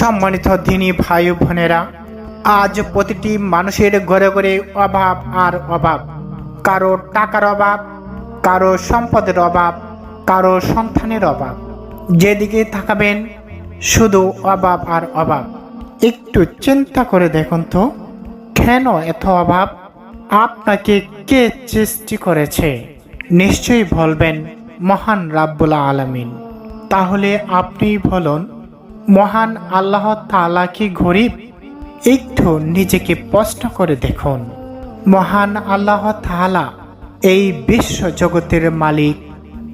সম্মানিত দিনী ভাই বোনেরা, আজ প্রতিটি মানুষের ঘরে ঘরে অভাব আর অভাব। কারও টাকার অভাব, কারও সম্পদের অভাব, কারও সন্তানের অভাব। যেদিকে থাকাবেন শুধু অভাব আর অভাব। একটু চিন্তা করে দেখুন তো, কেন এত অভাব? আপনাকে কে সৃষ্টি করেছে? নিশ্চয়ই বলবেন, মহান রাব্বুল আলামিন। তাহলে আপনি বলুন মহান আল্লাহ তাআলা কি গরিব? একটু নিজেকে প্রশ্ন করে দেখুন। মহান আল্লাহ তাআলা এই বিশ্ব জগতের মালিক।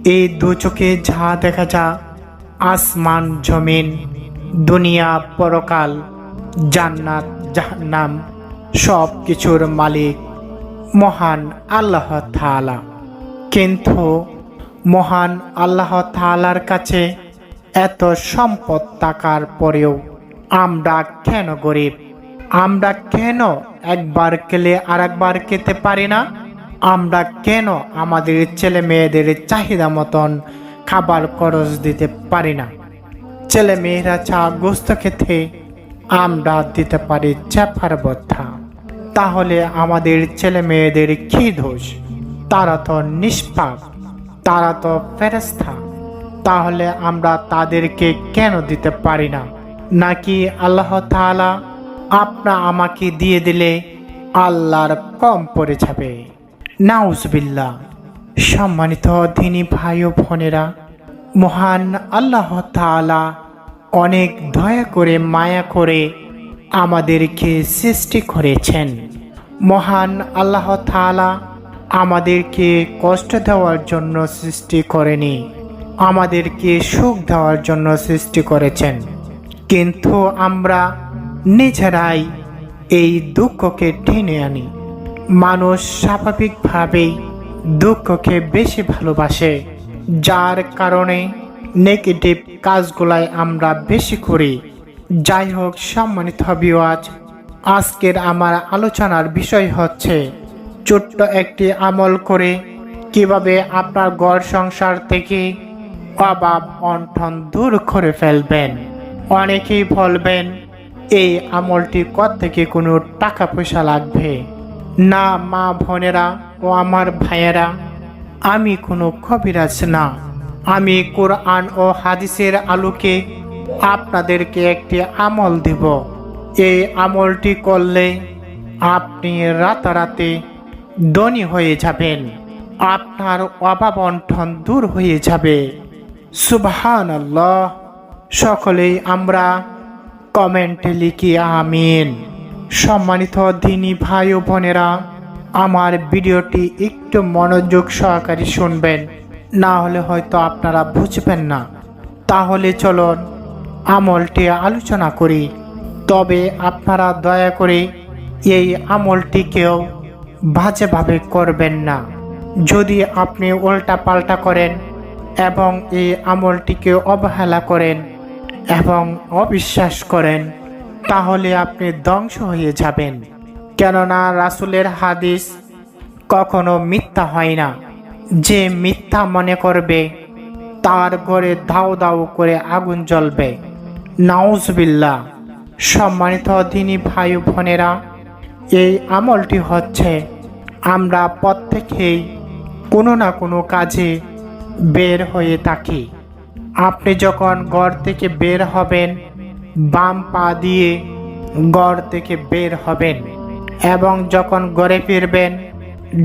এই দু চোখে যা দেখা যা, আসমান, জমিন, দুনিয়া, পরকাল, জান্নাত, জাহান্নাম সব কিছুর মালিক মহান আল্লাহ তাআলা। কিন্তু মহান আল্লাহ তাআলার কাছে এত সম্পদ থাকার পরেও আমরা কেন গরিব? আমরা কেন একবার খেলে আর একবার খেতে পারি না? আমরা কেন আমাদের ছেলে মেয়েদের চাহিদা মতন খাবার খরচ দিতে পারি না? ছেলে মেয়েরা চা গোস্ত খেতে আমরা দিতে পারি চাপার বদ্ধা তাহলে আমাদের ছেলে মেয়েদের কি দোষ? তারা তো নিষ্পাপ, তারা তো ফেরেস্তা তাহলে আমরা তাদেরকে কেন দিতে পারি না? নাকি আল্লাহ তাআলা আপনা আমাকে দিয়ে দিলে আল্লাহর কম পড়ে যাবে? নাউজবিল্লা সম্মানিত দিনী ভাই ও বোনেরা, মহান আল্লাহ তাআলা অনেক দয়া করে, মায়া করে আমাদেরকে সৃষ্টি করেছেন। মহান আল্লাহ তাআলা আমাদেরকে কষ্ট দেওয়ার জন্য সৃষ্টি করেনি। আমাদেরকে সুখ দেওয়ার জন্য সৃষ্টি করেছেন। কিন্তু আমরা নিজেরাই এই দুঃখকে টেনে আনি। মানুষ স্বাভাবিকভাবেই দুঃখকে বেশি ভালোবাসে, যার কারণে নেগেটিভ কাজগুলাই আমরা বেশি করি। যাই হোক, সম্মানিত বিওয়াজ আজকের আমার আলোচনার বিষয় হচ্ছে ছোট্ট একটি আমল করে কীভাবে আপনার গড় সংসার থেকে অভাব অন্ঠন দূর করে ফেলবেন। অনেকেই বলবেন, এই আমলটি থেকে কোনো টাকা পয়সা লাগবে? না, মা বোনেরা ও আমার ভাইয়েরা, আমি কোনো কবিরাজ না। আমি কোরআন ও হাদিসের আলোকে আপনাদেরকে একটি আমল দেব। এই আমলটি করলে আপনি রাতারাতি ধনী হয়ে যাবেন। আপনার অভাব অন্ঠন দূর হয়ে যাবে। সুবহান আল্লাহ সকলেই আমরা কমেন্টে লিখি আমিন। সম্মানিত দিনী ভাই ও বোনেরা, আমার ভিডিওটি একটু মনোযোগ সহকারে শুনবেন, না হলে হয়তো আপনারা বুঝবেন না। তাহলে চলুন আমলটি আলোচনা করি। তবে আপনারা দয়া করে এই আমলটিকেও বাজেভাবে করবেন না। যদি আপনি উল্টা পাল্টা করেন এবং এই আমলটিকে অবহেলা করেন এবং অবিশ্বাস করেন, তাহলে আপনি ধ্বংস হয়ে যাবেন। কেননা রাসুলের হাদিস কখনো মিথ্যা হয় না। যে মিথ্যা মনে করবে, তার ঘরে দাও দাও করে আগুন জ্বলবে। নাউজবিল্লা সম্মানিত দিনী ভাই বোনেরা, এই আমলটি হচ্ছে, আমরা প্রত্যেকেই কোনো না কোনো কাজে বের হয়ে থাকি। আপনি যখন ঘর থেকে বের হবেন, বাম পা দিয়ে ঘর থেকে বের হবেন এবং যখন ঘরে ফিরবেন,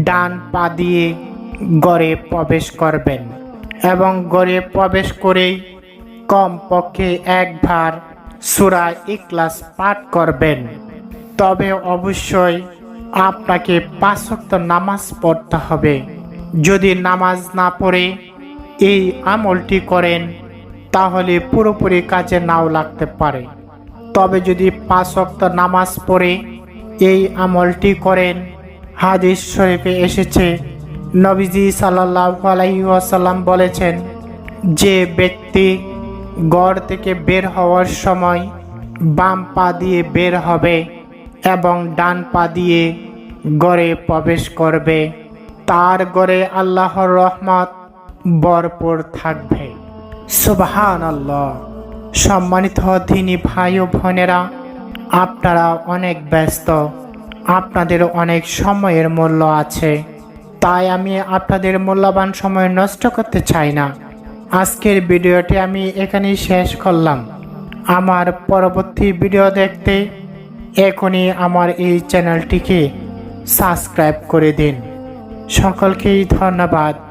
ডান পা দিয়ে ঘরে প্রবেশ করবেন এবং ঘরে প্রবেশ করেই কমপক্ষে একবার সুরা ইকলাস পাঠ করবেন। তবে অবশ্যই আপনাকে পাঁচক্ত নামাজ পড়তে হবে। যদি নামাজ না পড়ে এই আমলটি করেন, তাহলে পুরোপুরি কাজে নাও লাগতে পারে। তবে যদি পাঁচ ওয়াক্ত নামাজ পড়ে এই আমলটি করেন, হাদিস শরীফে এসেছে, নবীজি সাল্লাহ আলাইসাল্লাম বলেছেন, যে ব্যক্তি গড় থেকে বের হওয়ার সময় বাম পা দিয়ে বের হবে এবং ডান পা দিয়ে গড়ে প্রবেশ করবে, তার গড়ে আল্লাহর রহমত ভরপুর থাকবে। সুবহান আল্লাহ সম্মানিত দিনী ভাই ও বোনেরা, আপনারা অনেক ব্যস্ত, আপনাদের অনেক সময়ের মূল্য আছে, তাই আমি আপনাদের মূল্যবান সময় নষ্ট করতে চাই না। আজকের ভিডিওটি আমি এখানেই শেষ করলাম। আমার পরবর্তী ভিডিও দেখতে এখনই আমার এই চ্যানেলটিকে সাবস্ক্রাইব করে দিন। সকলকেই ধন্যবাদ।